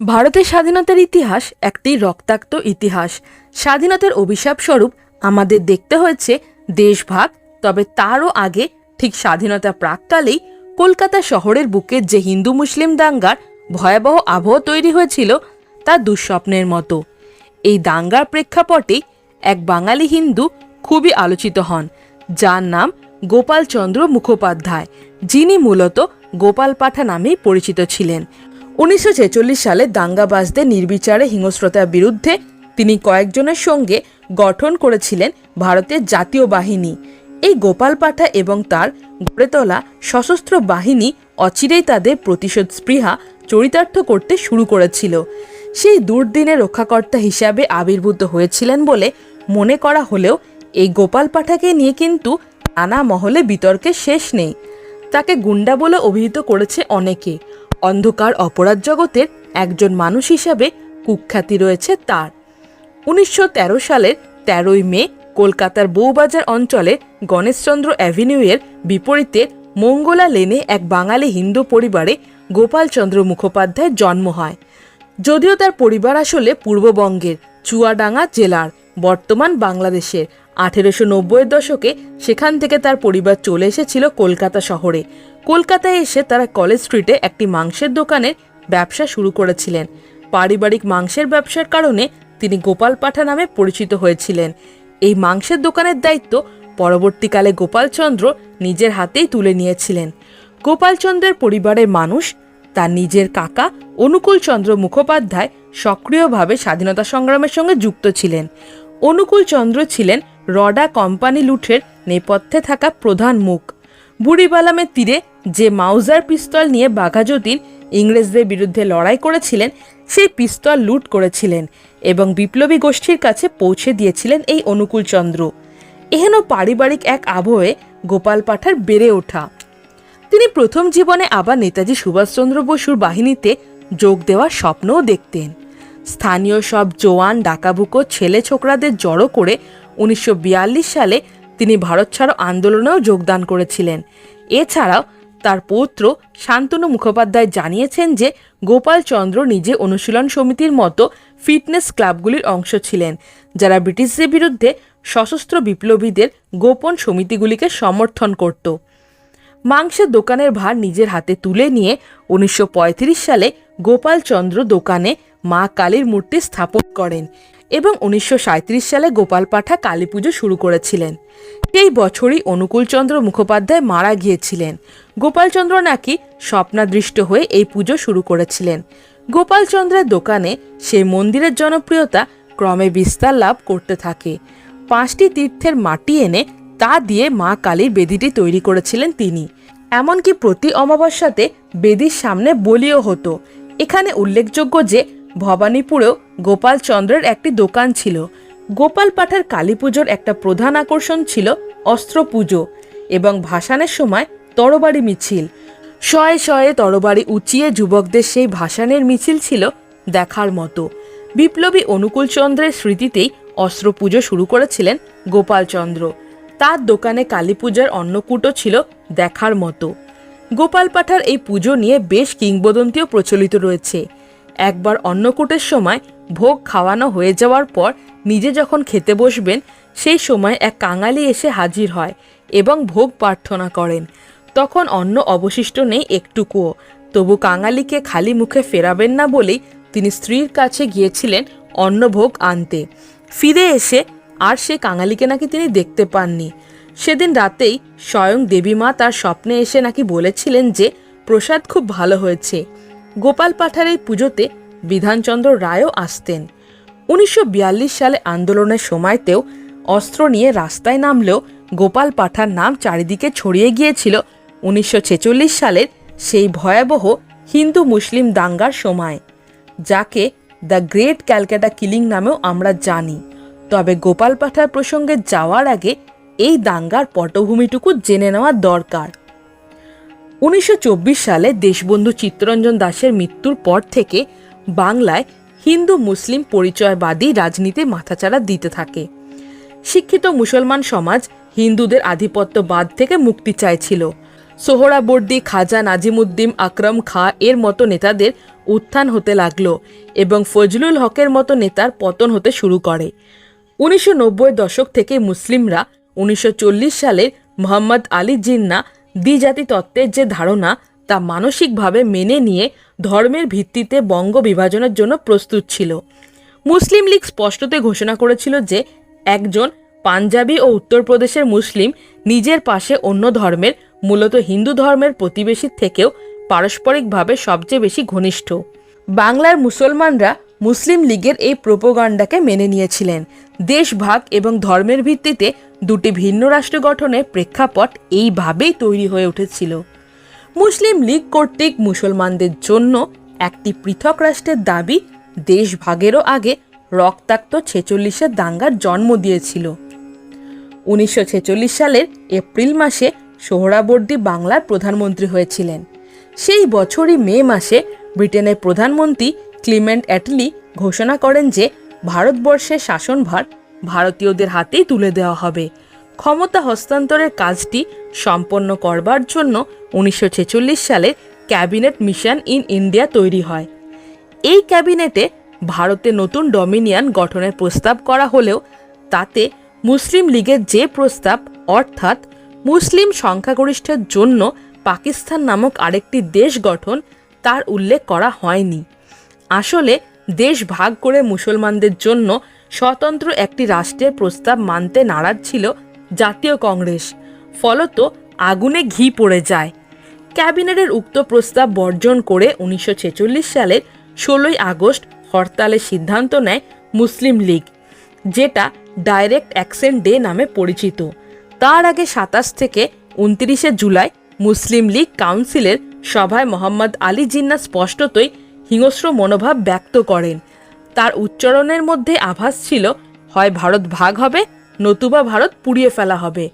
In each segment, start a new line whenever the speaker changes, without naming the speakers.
ভারতের স্বাধীনতার ইতিহাস একটি রক্তাক্ত ইতিহাস। স্বাধীনতার অভিশাপ স্বরূপ আমাদের দেখতে হয়েছে দেশভাগ, তবে তারও আগে ঠিক স্বাধীনতা প্রাককালেই কলকাতা শহরের বুকে যে হিন্দু মুসলিম দাঙ্গার ভয়াবহ আবহ তৈরি হয়েছিল তা দুঃস্বপ্নের মতো। এই দাঙ্গার প্রেক্ষাপটে এক বাঙালি হিন্দু খুবই আলোচিত হন, যার নাম গোপালচন্দ্র মুখোপাধ্যায়, যিনি মূলত গোপাল পাঠা নামেই পরিচিত ছিলেন। উনিশশো ছেচল্লিশ সালে দাঙ্গাবাজদের নির্বিচারে হিংস্রতার বিরুদ্ধে তিনি কয়েকজনের সঙ্গে গঠন করেছিলেন ভারতের জাতীয় বাহিনী। এই গোপাল পাঠা এবং তার গড়ে তোলা সশস্ত্র বাহিনী অচিরেই তাদের প্রতিশোধ স্পৃহা চরিতার্থ করতে শুরু করেছিল। সেই দুর্দিনে রক্ষাকর্তা হিসাবে আবির্ভূত হয়েছিলেন বলে মনে করা হলেও এই গোপাল পাঠাকে নিয়ে কিন্তু নানা মহলে বিতর্কের শেষ নেই। তাকে গুন্ডা বলে অভিহিত করেছে অনেকে। অন্ধকার অপরাধ জগতের একজন মানুষ হিসাবে কুখ্যাতি রয়েছে তার। উনিশশো তেরো সালের তেরোই মে কলকাতার বউবাজার অঞ্চলে গণেশচন্দ্র অ্যাভিনিউয়ের বিপরীতে মঙ্গলা লেনে এক বাঙালি হিন্দু পরিবারে গোপালচন্দ্র মুখোপাধ্যায়ের জন্ম হয়। যদিও তার পরিবার আসলে পূর্ববঙ্গের চুয়াডাঙ্গা জেলার, বর্তমান বাংলাদেশের। আঠেরোশো নব্বইয়ের দশকে সেখান থেকে তার পরিবার চলে এসেছিল কলকাতা শহরে। কলকাতায় এসে তারা কলেজ স্ট্রিটে একটি মাংসের দোকানের ব্যবসা শুরু করেছিলেন। পারিবারিক মাংসের ব্যবসার কারণে তিনি গোপাল পাঠা নামে পরিচিত হয়েছিলেন। এই মাংসের দোকানের দায়িত্ব পরবর্তীকালে গোপালচন্দ্র নিজের হাতেই তুলে নিয়েছিলেন। গোপালচন্দ্রের পরিবারের মানুষ, তার নিজের কাকা অনুকূলচন্দ্র মুখোপাধ্যায় সক্রিয়ভাবে স্বাধীনতা সংগ্রামের সঙ্গে যুক্ত ছিলেন। অনুকূলচন্দ্র ছিলেন রডা কোম্পানি লুঠের নেপথ্যে থাকা প্রধান মুখ। বুড়িবালামের তীরে যে মাউজার পিস্তল নিয়ে বাঘাযতীন ইংরেজদের বিরুদ্ধে লড়াই করেছিলেন, সেই পিস্তল লুট করেছিলেন এবং বিপ্লবী গোষ্ঠীর কাছে পৌঁছে দিয়েছিলেন এই অনুকূল চন্দ্র। এহেন পারিবারিক এক আবহে গোপাল পাঠার বেড়ে ওঠা। তিনি প্রথম জীবনে আবার নেতাজি সুভাষচন্দ্র বসুর বাহিনীতে যোগ দেওয়ার স্বপ্নও দেখতেন। স্থানীয় সব জোয়ান, ডাকাবুকো, ছেলে ছোকরাদের জড়ো করে উনিশশো বিয়াল্লিশ সালে তিনি ভারত ছাড়ো আন্দোলনেও যোগদান করেছিলেন। এছাড়াও তার পৌত্র শান্তনু মুখোপাধ্যায় জানিয়েছেন যে গোপালচন্দ্র নিজে অনুশীলন সমিতির মতো ফিটনেস ক্লাবগুলির অংশ ছিলেন, যারা ব্রিটিশদের বিরুদ্ধে সশস্ত্র বিপ্লবীদের গোপন সমিতিগুলিকে সমর্থন করত। মাংসের দোকানের ভার নিজের হাতে তুলে নিয়ে উনিশশো পঁয়ত্রিশ সালে গোপালচন্দ্র দোকানে মা কালীর মূর্তি স্থাপন করেন। এবং উনিশশো সাঁইত্রিশ সালে গোপাল পাঠা কালী পুজো শুরু করেছিলেন। এই বছরই অনুকূলচন্দ্র মুখোপাধ্যায় মারা গিয়েছিলেন। গোপালচন্দ্র নাকি স্বপ্নাদৃষ্ট হয়ে এই পুজো শুরু করেছিলেন। গোপালচন্দ্রের দোকানে সেই মন্দিরের জনপ্রিয়তা ক্রমে বিস্তার লাভ করতে থাকে। পাঁচটি তীর্থের মাটি এনে তা দিয়ে মা কালীর বেদিটি তৈরি করেছিলেন তিনি। এমনকি প্রতি অমাবস্যাতে বেদির সামনে বলিও হতো। এখানে উল্লেখযোগ্য যে ভবানীপুরেও গোপালচন্দ্রের একটি দোকান ছিল। গোপাল পাঠার কালী পুজোর একটা প্রধান আকর্ষণ ছিল অস্ত্র পুজো এবং ভাসানের সময় তরবারি মিছিল। শয়ে শয়ে তরবারি উঁচিয়ে যুবকদের সেই ভাসানের মিছিল ছিল দেখার মতো। বিপ্লবী অনুকূলচন্দ্রের স্মৃতিতেই অস্ত্র পুজো শুরু করেছিলেন গোপালচন্দ্র তার দোকানে কালী পূজার অন্নকূটও ছিল দেখার মতো। গোপাল পাঠার এই পুজো নিয়ে বেশ কিংবদন্তিও প্রচলিত রয়েছে। একবার অন্নকূটের সময় ভোগ খাওয়ানো হয়ে যাওয়ার পর নিজে যখন খেতে বসবেন, সেই সময় এক কাঙালি এসে হাজির হয় এবং ভোগ প্রার্থনা করেন। তখন অন্ন অবশিষ্ট নেই একটুকুও। তবু কাঙালিকে খালি মুখে ফেরাবেন না বলেই তিনি স্ত্রীর কাছে গিয়েছিলেন অন্নভোগ আনতে। ফিরে এসে আর সে কাঙালিকে নাকি তিনি দেখতে পাননি। সেদিন রাতেই স্বয়ং দেবীমা তার স্বপ্নে এসে নাকি বলেছিলেন যে, প্রসাদ খুব ভালো হয়েছে। গোপাল পাঠার এই পুজোতে বিধানচন্দ্র রায়ও আসতেন। উনিশশো বিয়াল্লিশ সালে আন্দোলনের সময়তেও অস্ত্র নিয়ে রাস্তায় নামলেও গোপাল পাঠার নাম চারিদিকে ছড়িয়ে গিয়েছিল। উনিশশো ছেচল্লিশ সালের সেই ভয়াবহ হিন্দু মুসলিম দাঙ্গার সময়, যাকে দ্য গ্রেট ক্যালকাটা কিলিং নামেও আমরা জানি। তবে গোপাল পাঠার প্রসঙ্গে যাওয়ার আগে এই দাঙ্গার পটভূমিটুকু জেনে নেওয়া দরকার। উনিশশো চব্বিশ সালে দেশবন্ধু চিত্তরঞ্জন দাসের মৃত্যুর পর থেকে বাংলায় হিন্দু মুসলিম পরিচয়বাদী রাজনীতি মাথাচাড়া দিতে থাকে। শিক্ষিত মুসলমান সমাজ হিন্দুদের আধিপত্যবাদ থেকে মুক্তি চাইছিল। সোহরাবর্দী খাজা নাজিমুদ্দিন আকরম খা এর মতো নেতাদের উত্থান হতে লাগল এবং ফজলুল হকের মতো নেতার পতন হতে শুরু করে। উনিশশো নব্বই দশক থেকে মুসলিমরা উনিশশো চল্লিশ সালের মোহাম্মদ আলী জিন্না দ্বিজাতি তত্ত্বের যে ধারণা, তা মানসিকভাবে মেনে নিয়ে ধর্মের ভিত্তিতে বঙ্গ বিভাজনের জন্য প্রস্তুত ছিল। মুসলিম লীগ স্পষ্টতে ঘোষণা করেছিল যে, একজন পাঞ্জাবি ও উত্তরপ্রদেশের মুসলিম নিজের পাশে অন্য ধর্মের, মূলত হিন্দু ধর্মের প্রতিবেশীর থেকেও পারস্পরিকভাবে সবচেয়ে বেশি ঘনিষ্ঠ। বাংলার মুসলমানরা মুসলিম লীগের এই প্রোপোগান্ডাকে মেনে নিয়েছিলেন। দেশভাগ এবং ধর্মের ভিত্তিতে দুটি ভিন্ন রাষ্ট্র গঠনের প্রেক্ষাপট এইভাবেই তৈরি হয়ে উঠেছিল। মুসলিম লীগ কর্তৃক মুসলমানদের জন্য একটি পৃথক রাষ্ট্রের দাবি দেশভাগেরও আগে রক্তাক্ত ছেচল্লিশের দাঙ্গার জন্ম দিয়েছিল। উনিশশো ছেচল্লিশ সালের এপ্রিল মাসে সোহরাবর্দী বাংলার প্রধানমন্ত্রী হয়েছিলেন। সেই বছরই মে মাসে ব্রিটেনের প্রধানমন্ত্রী ক্লিমেন্ট অ্যাটলি ঘোষণা করেন যে ভারতবর্ষের শাসনভার ভারতীয়দের হাতেই তুলে দেওয়া হবে। ক্ষমতা হস্তান্তরের কাজটি সম্পন্ন করবার জন্য উনিশশো ছেচল্লিশ সালে ক্যাবিনেট মিশন ইন ইন্ডিয়া তৈরি হয়। এই ক্যাবিনেটে ভারতে নতুন ডমিনিয়ন গঠনের প্রস্তাব করা হলেও তাতে মুসলিম লীগের যে প্রস্তাব, অর্থাৎ মুসলিম সংখ্যাগরিষ্ঠের জন্য পাকিস্তান নামক আরেকটি দেশ গঠন, তার উল্লেখ করা হয়নি। আসলে দেশ ভাগ করে মুসলমানদের জন্য স্বতন্ত্র একটি রাষ্ট্রের প্রস্তাব মানতে নারাজ ছিল জাতীয় কংগ্রেস। ফলত আগুনে ঘি পড়ে যায়। ক্যাবিনেটের উক্ত প্রস্তাব বর্জন করে উনিশশো ছেচল্লিশ সালের ষোলোই আগস্ট হরতালের সিদ্ধান্ত নেয় মুসলিম লীগ, যেটা ডাইরেক্ট অ্যাকশন ডে নামে পরিচিত। তার আগে সাতাশ থেকে উনত্রিশে জুলাই মুসলিম লীগ কাউন্সিলের সভায় মোহাম্মদ আলী জিন্না স্পষ্টতই হিংস্র মনোভাব ব্যক্ত করেন। তার উচ্চারণের মধ্যে আভাস ছিল, হয় ভারত ভাগ হবে, নতুবা ভারত পুড়িয়ে ফেলা হবে।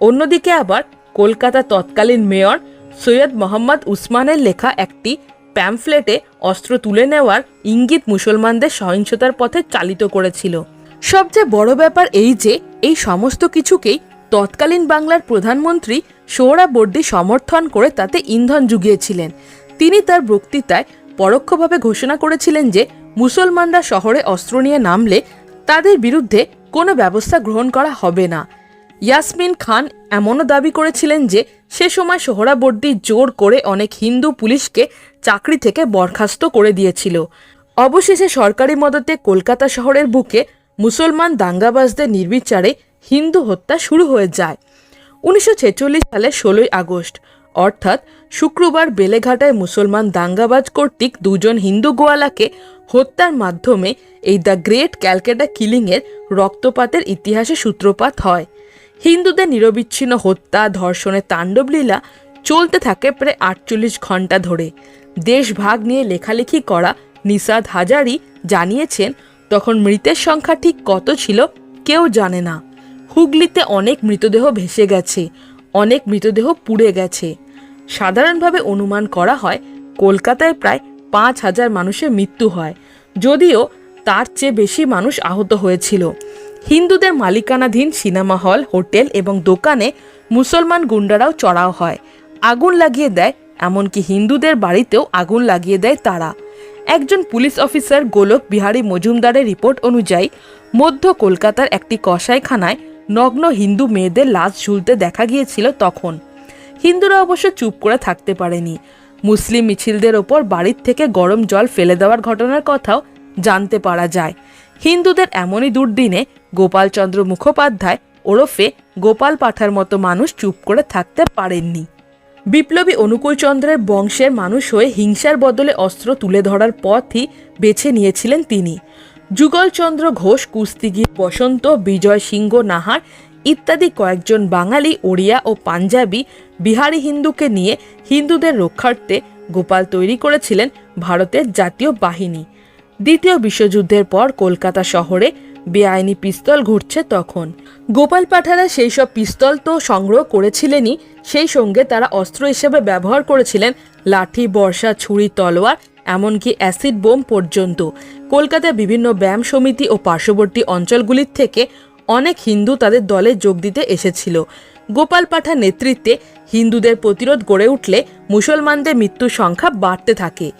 অন্যদিকে আবার কলকাতা তৎকালীন মেয়র সৈয়দ মোহাম্মদ উসমানের লেখা একটি প্যামফ্লেটে অস্ত্র তুলে নেওয়ার ইঙ্গিত মুসলমানদের সহিংসতার পথে চালিত করেছিল। সবচেয়ে বড় ব্যাপার এই যে, এই সমস্ত কিছুকেই তৎকালীন বাংলার প্রধানমন্ত্রী সোহরাবর্দী সমর্থন করে তাতে ইন্ধন জুগিয়েছিলেন। তিনি তার বক্তৃতায় পরোক্ষভাবে ঘোষণা করেছিলেন যে মুসলমানরা শহরে অস্ত্র নিয়ে নামলে তাদের বিরুদ্ধে কোনো ব্যবস্থা গ্রহণ করা হবে না। ইয়াসমিন খান এমনও দাবি করেছিলেন যে সে সময় সোহরাবর্দী জোর করে অনেক হিন্দু পুলিশকে চাকরি থেকে বরখাস্ত করে দিয়েছিল। অবশেষে সরকারি মদতে কলকাতা শহরের বুকে মুসলমান দাঙ্গাবাজদের নির্বিচারে হিন্দু হত্যা শুরু হয়ে যায়। উনিশশো সালের ষোলোই আগস্ট অর্থাৎ শুক্রবার বেলেঘাটায় মুসলমান দাঙ্গাবাজ কর্তৃক দুজন হিন্দু গোয়ালাকে হত্যার মাধ্যমে এই দ্য গ্রেট ক্যালকাটা কিলিংয়ের রক্তপাতের ইতিহাসে সূত্রপাত হয়। হিন্দুদের নিরবিচ্ছিন্ন হত্যা, ধর্ষণের তাণ্ডবলীলা চলতে থাকে প্রায় আটচল্লিশ ঘণ্টা ধরে। দেশভাগ নিয়ে লেখালেখি করা নিসাদ হাজারি জানিয়েছেন, তখন মৃতের সংখ্যা ঠিক কত ছিল কেউ জানে না। হুগলিতে অনেক মৃতদেহ ভেসে গেছে, অনেক মৃতদেহ পুড়ে গেছে। সাধারণভাবে অনুমান করা হয় কলকাতায় প্রায় পাঁচ হাজার মানুষের মৃত্যু হয়, যদিও তার চেয়ে বেশি মানুষ আহত হয়েছিল। হিন্দুদের মালিকানাধীন সিনেমা হল, হোটেল এবং দোকানে মুসলমান গুন্ডারাও চড়াও হয়। আগুন লাগিয়ে দেয়, এমনকি হিন্দুদের বাড়িতেও আগুন লাগিয়ে দেয় তারা। একজন পুলিশ অফিসার গোলক বিহারী মজুমদারের রিপোর্ট অনুযায়ী, মধ্য কলকাতার একটি কসাইখানায় নগ্ন হিন্দু মেয়েদের লাশ ঝুলতে দেখা গিয়েছিল তখন। হিন্দুরা অবশ্য চুপ করে থাকতে পারেনি। মুসলিম মিছিলদের ওপর বাড়ির থেকে গরম জল ফেলে দেওয়ার ঘটনার কথাও জানতে পারা যায়। হিন্দুদের এমনই দুর্দিনে গোপালচন্দ্র মুখোপাধ্যায় ওরফে গোপাল পাঠার মতো মানুষ চুপ করে থাকতে পারেননি। বিপ্লবী অনুকূলচন্দ্রের বংশের মানুষ হয়ে হিংসার বদলে অস্ত্র তুলে ধরার পথই বেছে নিয়েছিলেন তিনি। যুগলচন্দ্র ঘোষ, কুস্তিগির, বসন্ত, বিজয় সিংহ, নাহার ইত্যাদি কয়েকজন বাঙালি, ওড়িয়া ও পাঞ্জাবি বিহারি হিন্দুকে নিয়ে হিন্দুদের রক্ষার্থে গোপাল তৈরি করেছিলেন ভারতের জাতীয় বাহিনী। দ্বিতীয় বিশ্বযুদ্ধের পর কলকাতা শহরে বেআইনি পিস্তল ঘুরছে তখন। গোপাল পাঠারা সেই সব পিস্তল তো সংগ্রহ করেছিলেনই, সেই সঙ্গে তারা অস্ত্র হিসেবে ব্যবহার করেছিলেন, লাঠি বর্ষা ছুরি, তলোয়ার, এমনকি অ্যাসিড বোম পর্যন্ত। কলকাতায় বিভিন্ন ব্যায়াম সমিতি ও পার্শ্ববর্তী অঞ্চলগুলির থেকে অনেক হিন্দু তাদের দলে যোগ দিতে এসেছিল। গোপাল পাঠার নেতৃত্বে হিন্দুদের প্রতিরোধ গড়ে উঠলে মুসলমানদের মৃত্যুর সংখ্যা বাড়তে থাকে।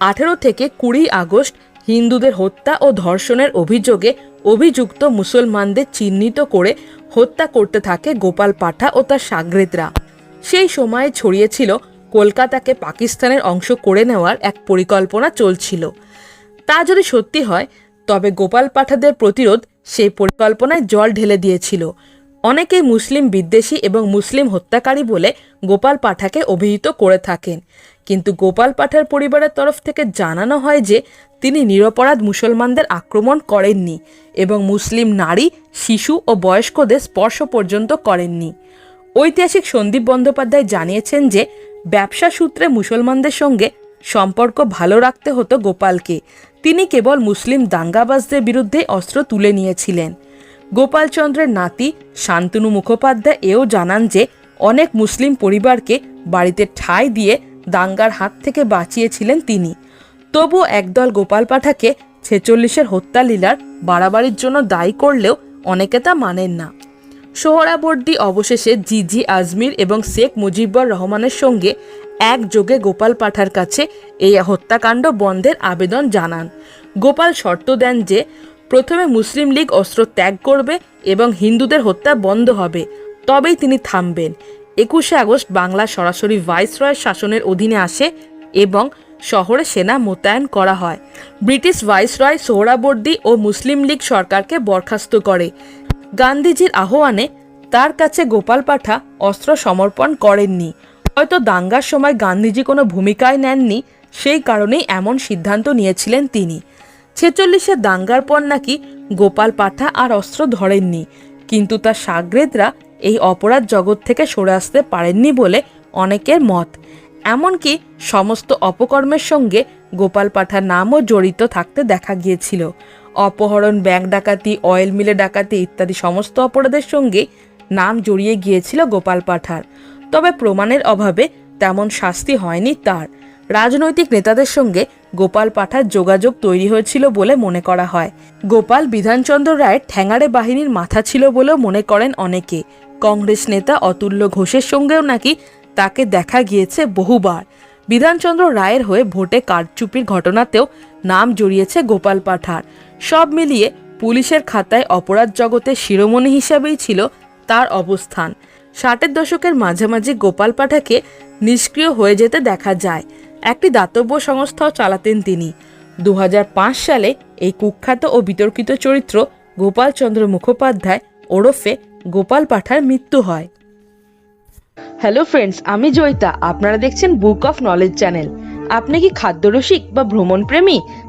আঠেরো থেকে কুড়ি আগস্ট হিন্দুদের হত্যা ও ধর্ষণের অভিযোগে অভিযুক্ত মুসলমানদের চিহ্নিত করে হত্যা করতে থাকে গোপাল পাঠা ও তার সাগরেদরা। সেই সময়ে ছড়িয়েছিল কলকাতাকে পাকিস্তানের অংশ করে নেওয়ার এক পরিকল্পনা চলছিল। তা যদি সত্যি হয়, তবে গোপাল পাঠাদের প্রতিরোধ সেই পরিকল্পনায় জল ঢেলে দিয়েছিল। অনেকেই মুসলিম বিদ্বেষী এবং মুসলিম হত্যাকারী বলে গোপাল পাঠাকে অভিহিত করে থাকেন। কিন্তু গোপাল পাঠার পরিবারের তরফ থেকে জানানো হয় যে, তিনি নিরপরাধ মুসলমানদের আক্রমণ করেননি এবং মুসলিম নারী, শিশু ও বয়স্কদের স্পর্শ পর্যন্ত করেননি। ঐতিহাসিক সন্দীপ বন্দ্যোপাধ্যায় জানিয়েছেন যে, ব্যবসা সূত্রে মুসলমানদের সঙ্গে সম্পর্ক ভালো রাখতে হতো গোপালকে। তিনি কেবল মুসলিম দাঙ্গাবাজদের বিরুদ্ধে অস্ত্র তুলে নিয়েছিলেন। গোপালচন্দ্রের নাতি শান্তনু মুখোপাধ্যায় এও জানান যে, অনেক মুসলিম পরিবারকে বাড়িতে ঠাঁই দিয়ে দাঙ্গার হাত থেকে বাঁচিয়েছিলেন তিনি। তবু একদল গোপাল পাঠাকে ছেচল্লিশের হত্যা লীলার বাড়াবাড়ির জন্য দায়ী করলেও অনেকে তা মানেন না। সোহরাবর্দী অবশেষে জিজি আজমির এবং শেখ মুজিবুর রহমানের সঙ্গে একযোগে গোপাল পাঠার কাছে এই হত্যাকাণ্ড বন্ধের আবেদন জানান। গোপাল শর্ত দেন যে, প্রথমে মুসলিম লীগ অস্ত্র ত্যাগ করবে এবং হিন্দুদের হত্যা বন্ধ হবে, তবেই তিনি থামবেন। একুশে আগস্ট বাংলা সরাসরি ভাইসরয়ের শাসনের অধীনে আসে এবং শহরে সেনা মোতায়েন করা হয়। ব্রিটিশ ভাইসরয় সোহরাবর্দী ও মুসলিম লীগ সরকারকে বরখাস্ত করে। গান্ধীজির আহ্বানে তার কাছে গোপাল পাঠা অস্ত্র সমর্পণ করেননি। হয়তো দাঙ্গার সময় গান্ধীজি কোনো ভূমিকায় নেননি, সেই কারণেই এমন সিদ্ধান্ত নিয়েছিলেন তিনি। ছেচল্লিশের দাঙ্গার পর নাকি গোপাল পাঠা আর অস্ত্র ধরেননি, কিন্তু তার সাগরেদরা এই অপরাধ জগৎ থেকে সরে আসতে পারেননি বলে অনেকের মত। এমনকি সমস্ত অপকর্মের সঙ্গে গোপাল পাঠার নামও জড়িত থাকতে দেখা গিয়েছিল। অপহরণ, ব্যাংক ডাকাতি, অয়েল মিলে ডাকাতি ইত্যাদি সমস্ত অপরাধের সঙ্গে নাম জড়িয়ে গিয়েছিল গোপাল পাঠার। তবে প্রমাণের অভাবে তেমন শাস্তি হয়নি তার। রাজনৈতিক নেতাদের সঙ্গে গোপাল পাঠার যোগাযোগ তৈরি হয়েছিল বলে মনে করা হয়। গোপাল বিধানচন্দ্র রায়ের ঠ্যাঙাড়ে বাহিনীর মাথা ছিল বলেও মনে করেন অনেকে। কংগ্রেস নেতা অতুল্য ঘোষের সঙ্গেও নাকি তাকে দেখা গিয়েছে বহুবার। বিধানচন্দ্র রায়ের হয়ে ভোটে কারচুপির ঘটনাতেও নাম জড়িয়েছে গোপাল পাঠার। সব মিলিয়ে পুলিশের খাতায় অপরাধ জগতের শিরোমণি হিসাবেই ছিল তার অবস্থান। ষাটের দশকের মাঝামাঝি গোপাল পাঠাকে নিষ্ক্রিয় হয়ে যেতে দেখা যায়। একটি দাতব্য সংস্থাও চালাতেন তিনি। দু হাজার পাঁচ সালে এই কুখ্যাত ও বিতর্কিত চরিত্র গোপালচন্দ্র মুখোপাধ্যায় ওরফে গোপাল পাঠার মৃত্যু হয়। হ্যালো ফ্রেন্ডস, আমি জয়িতা। আপনারা দেখছেন বুক অফ নলেজ চ্যানেল। আপনি কি খাদ্যরসিক বা ভ্রমণ প্রেমী